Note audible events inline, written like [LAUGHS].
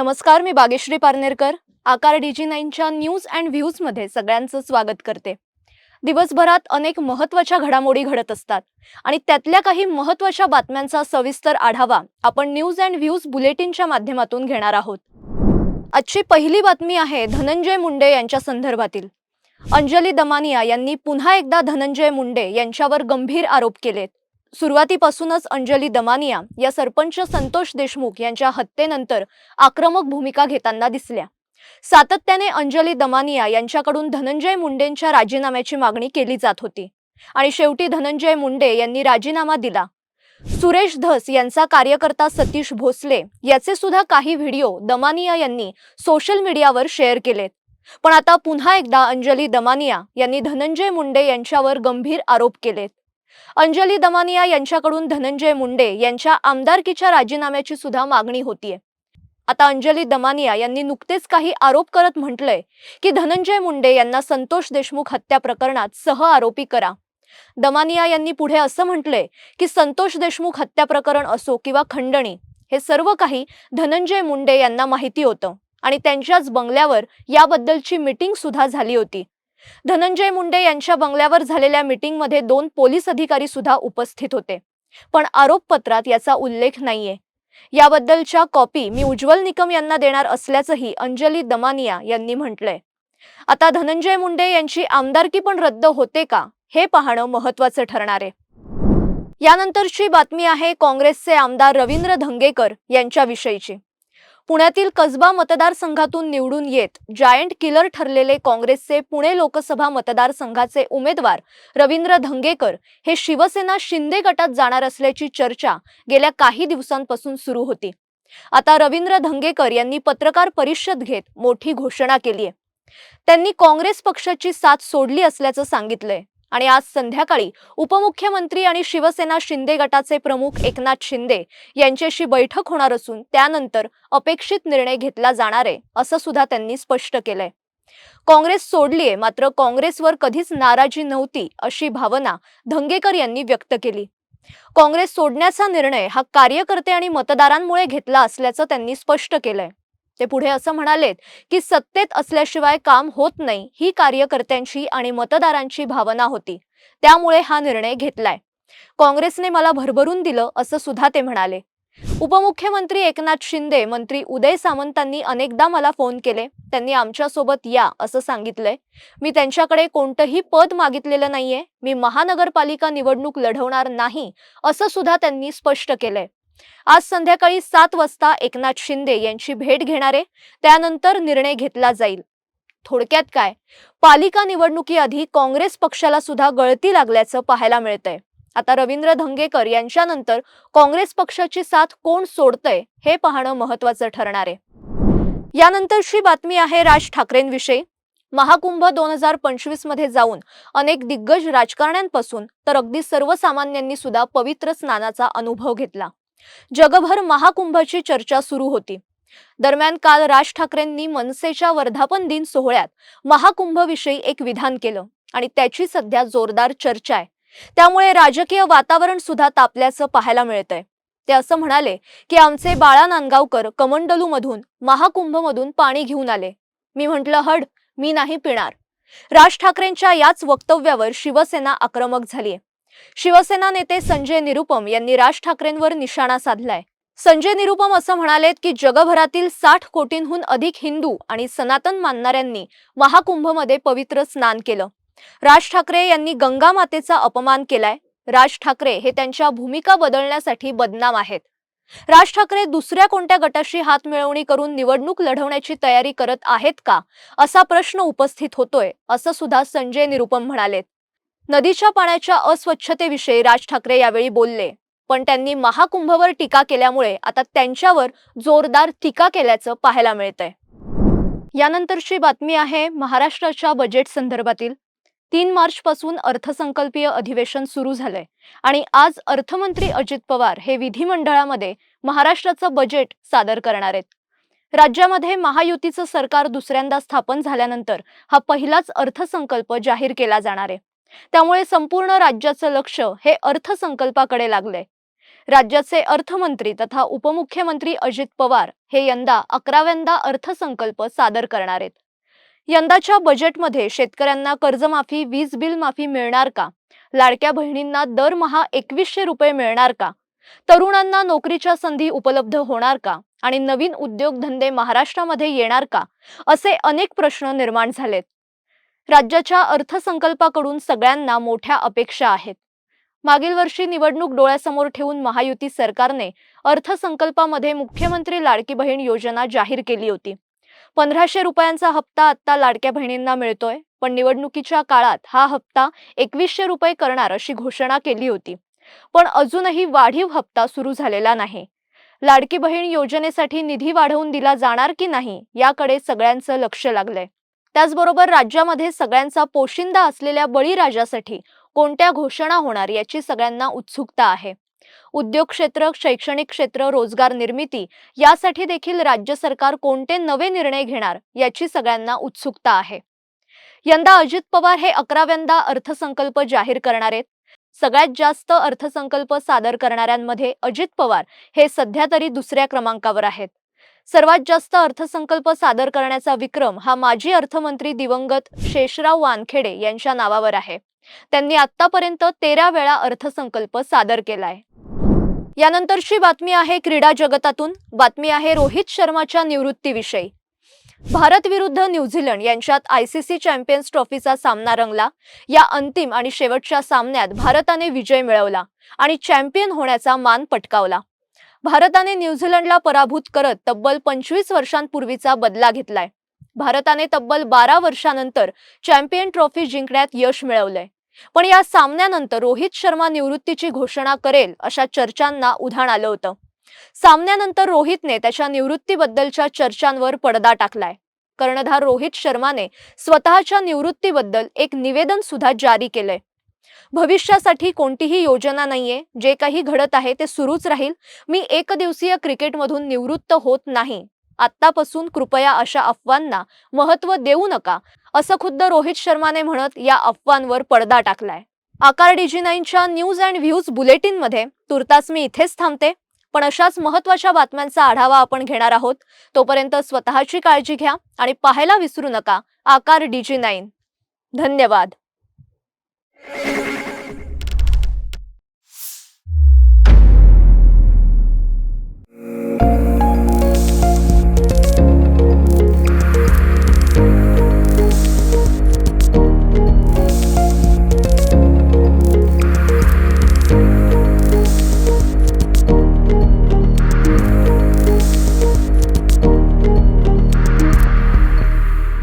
नमस्कार मी बागेश्री पारनेरकर. आकार डीजी नाईनच्या news and व्ह्यूजमध्ये सगळ्यांचं स्वागत करते. दिवसभरात अनेक महत्त्वाच्या घडामोडी घडत असतात आणि त्यातल्या काही महत्त्वाच्या बातम्यांचा सविस्तर आढावा आपण न्यूज अँड व्ह्यूज बुलेटिनच्या माध्यमातून घेणार आहोत. आजची पहिली बातमी आहे धनंजय मुंडे यांच्या संदर्भातील. अंजली दमानिया यांनी पुन्हा एकदा धनंजय मुंडे यांच्यावर गंभीर आरोप केलेत. सुरुवातीपासूनच अंजली दमानिया या सरपंच संतोष देशमुख यांच्या हत्येनंतर आक्रमक भूमिका घेताना दिसल्या. सातत्याने अंजली दमानिया यांच्याकडून धनंजय मुंडेंच्या राजीनाम्याची मागणी केली जात होती आणि शेवटी धनंजय मुंडे यांनी राजीनामा दिला. सुरेश धस यांचा कार्यकर्ता सतीश भोसले याचे सुद्धा काही व्हिडिओ दमानिया यांनी सोशल मीडियावर शेअर केलेत. पण आता पुन्हा एकदा अंजली दमानिया यांनी धनंजय मुंडे यांच्यावर गंभीर आरोप केलेत. अंजली दमानिया यांच्याकडून धनंजय मुंडे यांच्या आमदारकीच्या राजीनाम्याची सुद्धा मागणी होतीये. आता अंजली दमानिया यांनी नुकतेच काही आरोप करत म्हटलंय की धनंजय मुंडे यांना संतोष देशमुख हत्या प्रकरणात सह आरोपी करा. दमानिया यांनी पुढे असं म्हटलंय की संतोष देशमुख हत्या प्रकरण असो किंवा खंडणी हे सर्व काही धनंजय मुंडे यांना माहिती होतं आणि त्यांच्याच बंगल्यावर याबद्दलची मीटिंग सुद्धा झाली होती. धनंजय मुंडे यांच्या बंगल्यावर झालेल्या मीटिंगमध्ये दोन पोलीस अधिकारी सुद्धा उपस्थित होते. पण आरोपपत्रात याचा उल्लेख नाहीये. याबद्दलच्या कॉपी मी उज्ज्वल निकम यांना देणार असल्याचंही अंजली दमानिया यांनी म्हटलंय. आता धनंजय मुंडे यांची आमदारकी पण रद्द होते का हे पाहणं महत्वाचं ठरणार आहे. यानंतरची बातमी आहे काँग्रेसचे आमदार रवींद्र धंगेकर यांच्याविषयीची. पुण्यातील कसबा मतदारसंघातून निवडून येत जायंट किलर ठरलेले काँग्रेसचे पुणे लोकसभा मतदारसंघाचे उमेदवार रवींद्र धंगेकर हे शिवसेना शिंदे गटात जाणार असल्याची चर्चा गेल्या काही दिवसांपासून सुरू होती. आता रवींद्र धंगेकर यांनी पत्रकार परिषद घेत मोठी घोषणा केली आहे त्यांनी काँग्रेस पक्षाची साथ सोडली असल्याचं सांगितलंय. आणि आज संध्याकाळी उपमुख्यमंत्री आणि शिवसेना शिंदे गटाचे प्रमुख एकनाथ शिंदे यांच्याशी बैठक होणार असून त्यानंतर अपेक्षित निर्णय घेतला जाणार आहे असं सुद्धा त्यांनी स्पष्ट केलंय. काँग्रेस सोडलीये मात्र काँग्रेसवर कधीच नाराजी नव्हती अशी भावना धंगेकर यांनी व्यक्त केली. काँग्रेस सोडण्याचा निर्णय हा कार्यकर्ते आणि मतदारांमुळे घेतला असल्याचं त्यांनी स्पष्ट केलंय. ते पुढे असं म्हणालेत की सत्तेत असल्याशिवाय काम होत नाही ही कार्यकर्त्यांची आणि मतदारांची भावना होती. त्यामुळे हा निर्णय घेतलाय. काँग्रेसने मला भरभरून दिलं असं सुद्धा ते म्हणाले. उपमुख्यमंत्री एकनाथ शिंदे मंत्री उदय सामंतांनी अनेकदा मला फोन केले त्यांनी आमच्यासोबत या असं सांगितलंय. मी त्यांच्याकडे कोणतंही पद मागितलेलं नाहीये मी महानगरपालिका निवडणूक लढवणार नाही असं सुद्धा त्यांनी स्पष्ट केलंय. आज संध्याकाळी सात वाजता एकनाथ शिंदे यांची भेट घेणारे त्यानंतर निर्णय घेतला जाईल. थोडक्यात काय? पालिका निवडणुकीआधी काँग्रेस पक्षाला सुद्धा गळती लागल्याचं पाहायला मिळतंय. आता रवींद्र धंगेकर यांच्यानंतर काँग्रेस पक्षाची साथ कोण सोडतंय हे पाहणं महत्वाचं ठरणार आहे. यानंतरची बातमी आहे राज ठाकरेंविषयी. महाकुंभ दोन हजार पंचवीसमध्ये जाऊन अनेक दिग्गज राजकारण्यांपासून तर अगदी सर्वसामान्यांनी सुद्धा पवित्र स्नानाचा अनुभव घेतला. जगभर महाकुंभाची चर्चा सुरू होती. दरम्यान काल राज ठाकरेंनी मनसेच्या वर्धापन दिन सोहळ्यात महाकुंभविषयी एक विधान केलं आणि त्याची सध्या जोरदार चर्चा आहे. त्यामुळे राजकीय वातावरण सुद्धा तापल्याचं पाहायला मिळतंय. ते असं म्हणाले की आमचे बाळा नांदगावकर कमंडलू मधून महाकुंभ मधून पाणी घेऊन आले. मी म्हंटल हड मी नाही पिणार. राज ठाकरेंच्या याच वक्तव्यावर शिवसेना आक्रमक झालीय. शिवसेना नेते संजय निरुपम यांनी राज ठाकरेंवर निशाणा साधलाय. संजय निरुपम असं म्हणालेत की जगभरातील साठ कोटींहून अधिक हिंदू आणि सनातन मानणाऱ्यांनी महाकुंभमध्ये पवित्र स्नान केलं. राज ठाकरे यांनी गंगा मातेचा अपमान केलाय. राज ठाकरे हे त्यांच्या भूमिका बदलण्यासाठी बदनाम आहेत. राज ठाकरे दुसऱ्या कोणत्या गटाशी हात मिळवणी करून निवडणूक लढवण्याची तयारी करत आहेत का असा प्रश्न उपस्थित होतोय असं सुद्धा संजय निरुपम म्हणालेत. नदीच्या पाण्याच्या अस्वच्छतेविषयी राज ठाकरे यावेळी बोलले. पण त्यांनी महाकुंभवर टीका केल्यामुळे आता त्यांच्यावर जोरदार टीका केल्याचं पाहायला मिळतंय. यानंतरची बातमी आहे महाराष्ट्राच्या बजेट संदर्भातील. तीन मार्चपासून अर्थसंकल्पीय अधिवेशन सुरू झालंय. आणि आज अर्थमंत्री अजित पवार हे विधिमंडळामध्ये महाराष्ट्राचं बजेट सादर करणार आहेत. राज्यामध्ये महायुतीचं सरकार दुसऱ्यांदा स्थापन झाल्यानंतर हा पहिलाच अर्थसंकल्प जाहीर केला जाणार आहे. त्यामुळे संपूर्ण राज्याचं लक्ष हे अर्थसंकल्पाकडे लागले राज्याचे अर्थमंत्री तथा उपमुख्यमंत्री अजित पवार हे यंदा अकराव्यांदा अर्थसंकल्प सादर करणार आहेत. यंदाच्या बजेटमध्ये शेतकऱ्यांना कर्जमाफी वीज बिल माफी मिळणार का? लाडक्या बहिणींना दरमहा एकवीसशे रुपये मिळणार का? तरुणांना नोकरीच्या संधी उपलब्ध होणार का? आणि नवीन उद्योगधंदे महाराष्ट्रामध्ये येणार का? असे अनेक प्रश्न निर्माण झालेत. राज्याच्या अर्थसंकल्पाकडून सगळ्यांना मोठ्या अपेक्षा आहेत. मागील वर्षी निवडणूक डोळ्यासमोर ठेवून महायुती सरकारने अर्थसंकल्पामध्ये मुख्यमंत्री लाडकी बहीण योजना जाहीर केली होती. पंधराशे रुपयांचा हप्ता आत्ता लाडक्या बहिणींना मिळतोय पण निवडणुकीच्या काळात हा हप्ता एकवीसशे रुपये करणार अशी घोषणा केली होती. पण अजूनही वाढीव हप्ता सुरू झालेला नाही. लाडकी बहीण योजनेसाठी निधी वाढवून दिला जाणार की नाही याकडे सगळ्यांचं लक्ष लागलंय. त्याचबरोबर राज्यामध्ये सगळ्यांचा पोशिंदा असलेल्या बळीराजासाठी कोणत्या घोषणा होणार याची सगळ्यांना उत्सुकता आहे. उद्योग क्षेत्र शैक्षणिक क्षेत्र रोजगार निर्मिती यासाठी देखील राज्य सरकार कोणते नवे निर्णय घेणार याची सगळ्यांना उत्सुकता आहे. यंदा अजित पवार हे अकराव्यांदा अर्थसंकल्प जाहीर करणार आहेत. सगळ्यात जास्त अर्थसंकल्प सादर करणाऱ्यांमध्ये अजित पवार हे सध्या तरी दुसऱ्या क्रमांकावर आहेत. सर्वात जास्त अर्थसंकल्प सादर करण्याचा विक्रम हा माजी अर्थमंत्री दिवंगत शेषराव वानखेडे यांच्या नावावर आहे. त्यांनी आतापर्यंत तेरा वेळा अर्थसंकल्प सादर केलाय. यानंतरची बातमी आहे क्रीडा जगतातून. बातमी आहे रोहित शर्माच्या निवृत्तीविषयी. भारत विरुद्ध न्यूझीलंड यांच्यात आयसीसी चॅम्पियन्स ट्रॉफीचा सामना रंगला. या अंतिम आणि शेवटच्या सामन्यात भारताने विजय मिळवला आणि चॅम्पियन होण्याचा मान पटकावला. भारताने न्यूझीलंडला पराभूत करत तब्बल पंचवीस वर्षांपूर्वीचा बदला घेतलाय. भारताने तब्बल बारा वर्षानंतर चॅम्पियन ट्रॉफी जिंकण्यात यश मिळवलंय. पण या सामन्यानंतर रोहित शर्मा निवृत्तीची घोषणा करेल अशा चर्चांना उधाण आलं होतं. सामन्यानंतर रोहितने त्याच्या निवृत्तीबद्दलच्या चर्चांवर पडदा टाकलाय. कर्णधार रोहित शर्माने स्वतःच्या निवृत्तीबद्दल एक निवेदन सुद्धा जारी केलंय. भविष्यासाठी कोणतीही योजना नाहीये. जे काही घडत आहे ते सुरूच राहील. मी एक दिवसीय क्रिकेटमधून निवृत्त होत नाही. आत्तापासून कृपया अशा अफवांना महत्त्व देऊ नका असं खुद्द रोहित शर्माने म्हणत या अफवांवर पडदा टाकलाय. आकार डीजी नाईनच्या न्यूज अँड व्ह्यूज बुलेटिनमध्ये तुर्तास मी इथेच थांबते. पण अशाच महत्त्वाच्या बातम्यांचा आढावा आपण घेणार आहोत. तोपर्यंत स्वतःची काळजी घ्या आणि पाहायला विसरू नका. आकार डीजी नाईन धन्यवाद. Thank [LAUGHS] you.